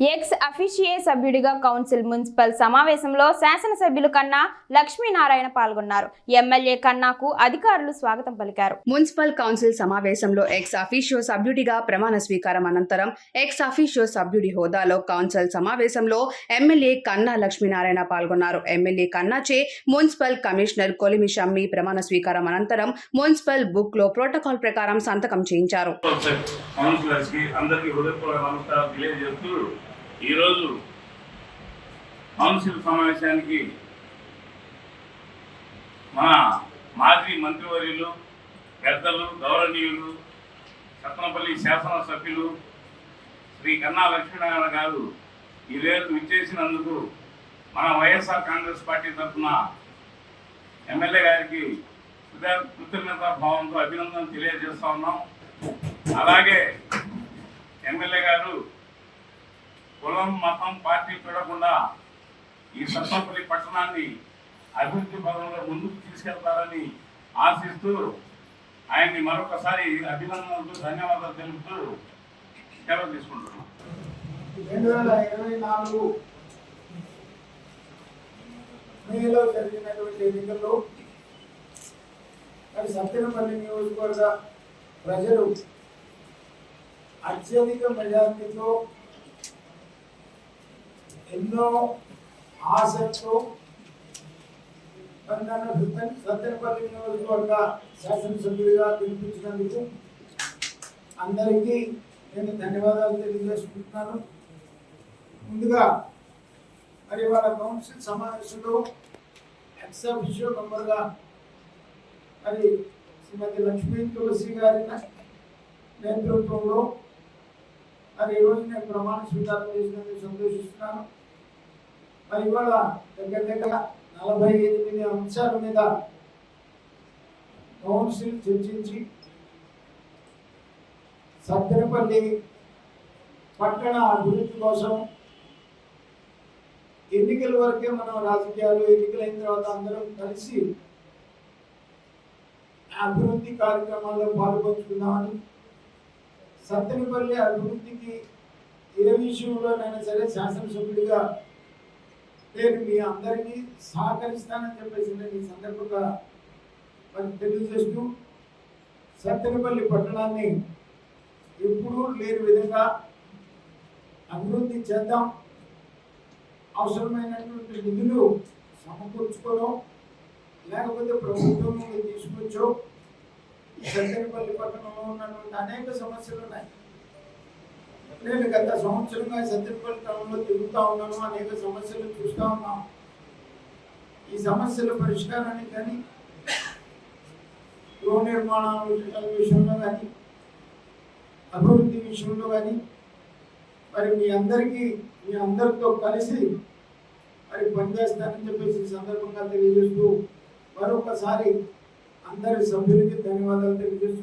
X అఫీషియే సభ్యుడిగా council municipal సమావేశంలో శాసనసభ్యులు కన్నా లక్ష్మీనారాయణ పాల్గొన్నారు ఎమ్మెల్యే కన్నాకు అధికారులు స్వాగతం పలికారు మున్సిపల్ కౌన్సిల్ సమావేశంలో ఎక్స్ అఫీషియో సభ్యుడిగా ప్రమాణ స్వీకారం అనంతరం ఎక్స్ అఫీషియో సభ్యుడి హోదాలో కౌన్సిల్ సమావేశంలో ఎమ్మెల్యే కన్నా లక్ష్మీనారాయణ పాల్గొన్నారు ఎమ్మెల్యే కన్నాచే మున్సిపల్ కమిషనర్ కొలిమి షమ్మి ప్రమాణ స్వీకారం అనంతరం మున్సిపల్ బుక్లో ప్రోటోకాల్ ప్రకారం సంతకం చేయించారు ఈరోజు కౌన్సిల్ సమావేశానికి మన మాజీ మంత్రివర్యులు పెద్దలు గౌరవనీయులు సత్నపల్లి శాసనసభ్యులు శ్రీ కన్నా లక్ష్మీనారాయణ గారు ఈ రేపు విచ్చేసినందుకు మన వైఎస్ఆర్ కాంగ్రెస్ పార్టీ తరఫున ఎమ్మెల్యే గారికి కృతజ్ఞతా భావంతో అభినందన తెలియజేస్తా ఉన్నాం. అలాగే ఎమ్మెల్యే గారు కులం మతం చూడకుండా ఈ సత్తపల్లి పట్టణాన్ని అభివృద్ధి పదంలో ముందుకు తీసుకెళ్తారని ఆశిస్తూ ఆయన్ని మరొకసారి అభినందనలతో ధన్యవాదాలు తెలుపుతూ సెలవు తీసుకుంటున్నాం. రెండు వేల ఇరవై నాలుగు మేలో జరిగినటువంటి ఎన్నికల్లో మరి సత్యనపల్లి నియోజకవర్గ ప్రజలు అత్యధిక మెజార్టీతో ఎన్నో ఆశతో నన్ను సత్యనపల్లి నియోజకవర్గ శాసనసభ్యుడిగా పిలిపించినందుకు అందరికీ నేను ధన్యవాదాలు తెలియజేసుకుంటున్నాను. ముందుగా మరి వాళ్ళ కౌన్సిల్ సమావేశంలో ఎక్సఫిషియో మెంబర్గా మరి శ్రీమతి లక్ష్మీ తులసి గారి నేతృత్వంలో మరి ఈరోజు నేను ప్రమాణ స్వీకారం చేసినందుకు సంతోషిస్తున్నాను. మరి ఇవాళ దగ్గర దగ్గర నలభై ఎనిమిది అంశాల మీద కౌన్సిల్ చర్చించి సత్తెనపల్లి పట్టణ అభివృద్ధి కోసం ఎన్నికల వరకే మనం రాజకీయాలు ఎన్నికలైన తర్వాత అందరం కలిసి అభివృద్ధి కార్యక్రమాల్లో పాల్పంచుకుందామని సత్తెనపల్లి అభివృద్ధికి ఏ విషయంలోనైనా సరే శాసనసభ్యుడిగా నేను మీ అందరికీ సహకరిస్తానని చెప్పేసి నేను ఈ సందర్భంగా మరి తెలియజేస్తూ సత్తెనపల్లి పట్టణాన్ని ఎప్పుడూ లేని విధంగా అభివృద్ధి చేద్దాం. అవసరమైనటువంటి నిధులు సమకూర్చుకోవడం లేకపోతే ప్రభుత్వం తీసుకొచ్చో. ఈ సత్తెనపల్లి పట్టణంలో ఉన్నటువంటి అనేక సమస్యలు ఉన్నాయి. నేను గత సంవత్సరంగా సత్యపల్లి టౌన్లో తిరుగుతూ ఉన్నాను అనేక సమస్యలు చూస్తూ ఉన్నాం ఈ సమస్యల పరిష్కారానికి కానీ గృహ నిర్మాణాల విషయంలో కానీ అభివృద్ధి విషయంలో కానీ మరి మీ అందరికీ మీ అందరితో కలిసి మరి పనిచేస్తానని చెప్పేసి ఈ సందర్భంగా తెలియజేస్తూ మరొకసారి అందరి సభ్యులకి ధన్యవాదాలు తెలియజేస్తూ